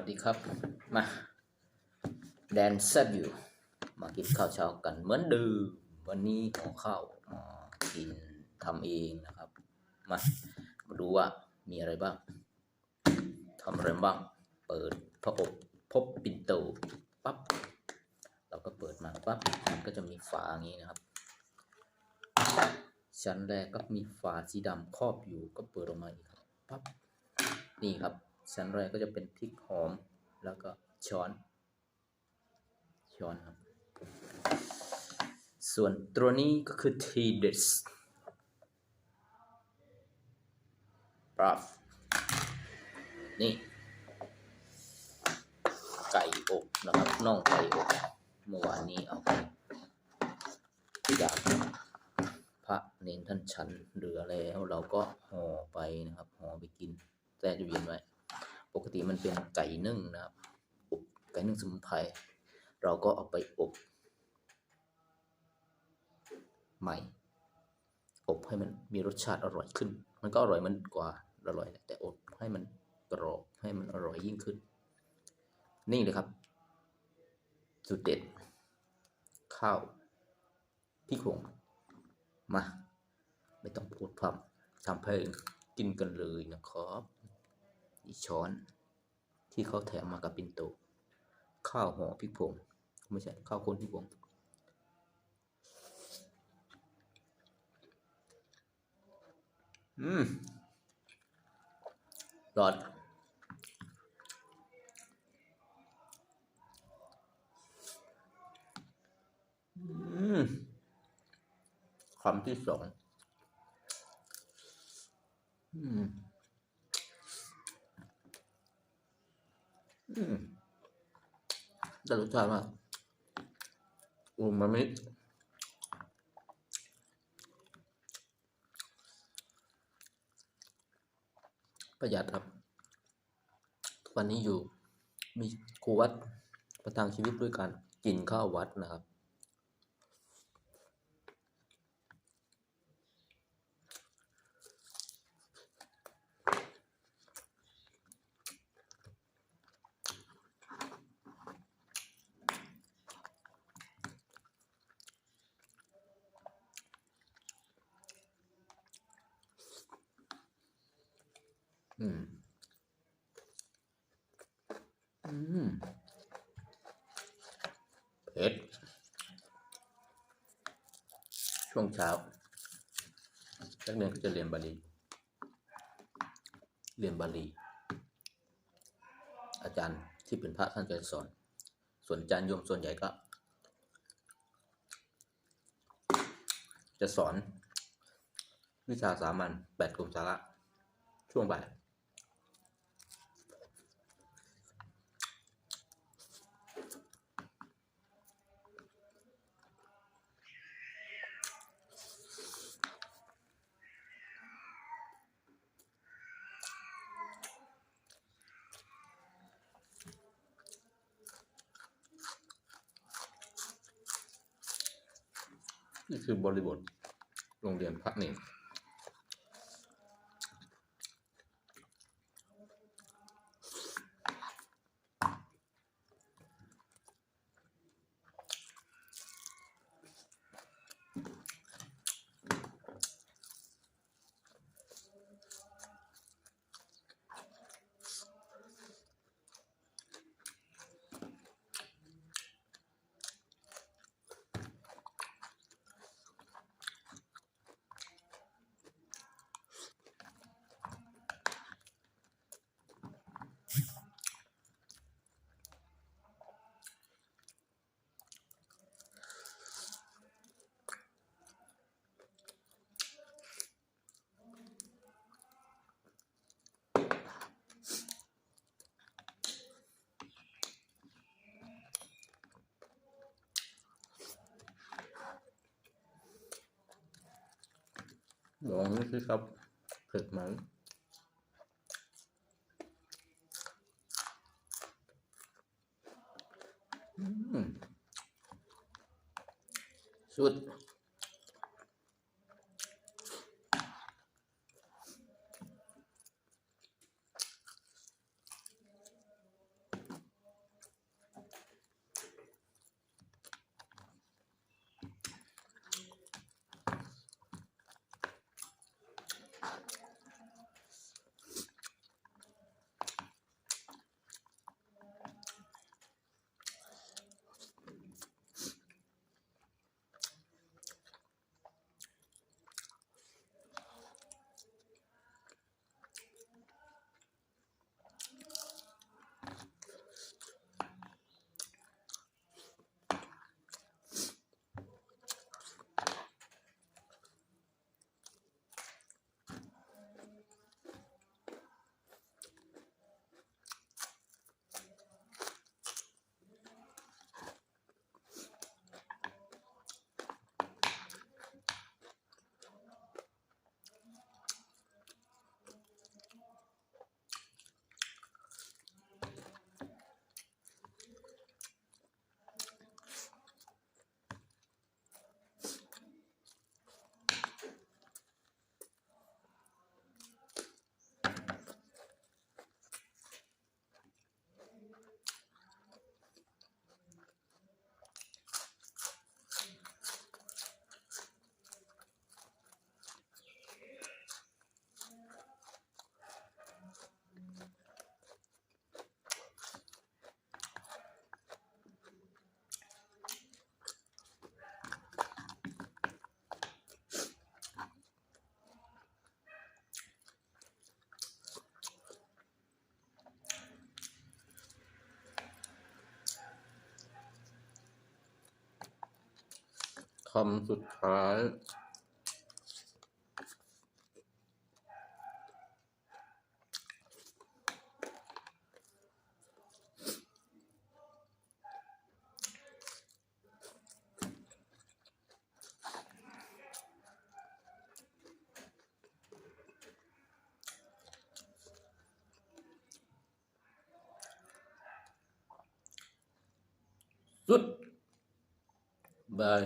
วัสดีครับ มาแดนแซบอยู่ มากินข้าวเช้ากันเหมือนเดิมวันนี้ขอข้าวมากินทำเองนะครับ มามาดูว่ามีอะไรบ้างทำอะไรบ้าง เปิดพระอบพบปิ่นโตปั๊บเราก็เปิดมาปั๊บมันก็จะมีฝาอย่างนี้นะครับ ชั้นแรกก็มีฝาสีดำครอบอยู่ก็เปิดออกมาอีกครับปั๊บนี่ครับ ชั้นแรกก็จะเป็นพริกหอมแล้วก็ช้อน ช้อนครับ ส่วนตัวนี้ก็คือทีเดสปรับนี่ ไก่อบนะครับน่องไก่อบเมื่อวานนี้เอาไปจากพระเนนท่านฉันเหลือแล้ว เราก็ห่อไปนะครับห่อไปกินแช่ตู้เย็นไว้ ปกติมันเป็นไก่นึ่งนะครับอบไก่นึ่งสมุนไพรเราก็เอาไปอบใหม่ อบให้มันมีรสชาติอร่อยขึ้น มันก็อร่อยมันกว่าอร่อยแหละแต่อบให้มันกรอบให้มันอร่อยยิ่งขึ้น นี่เลยครับสุดเด็ด ข้าวพริกหงมา ไม่ต้องพูดพร่ำทำเพลงกินกันเลยนะครับ อีช้อน ที่เขาแถมมากับปินโต ข้าวห่อพริกผงไม่ใช่ข้าวคนพริกผงอืมรอดอืมคำที่สอง อืม อืมได้รสชาติมากอูมามิประหยัดครับ ทุกวันนี้อยู่มีครูวัดประทังชีวิตด้วยการกินข้าววัดนะครับ อืม อืมเผ็ด ช่วงเช้านักเรียนก็จะเรียนบาลี เรียนบาลี อาจารย์ที่เป็นพระท่านจะสอน ส่วนอาจารย์โยมส่วนใหญ่ก็ จะสอนวิชาสามัญแปดกลุ่มสาระ ช่วงบ่าย นี่คือบริบทโรงเรียนพระเนร ลองนี่สิครับเผ็ดไหมอืมสุดำสุดท้ายสุดบาย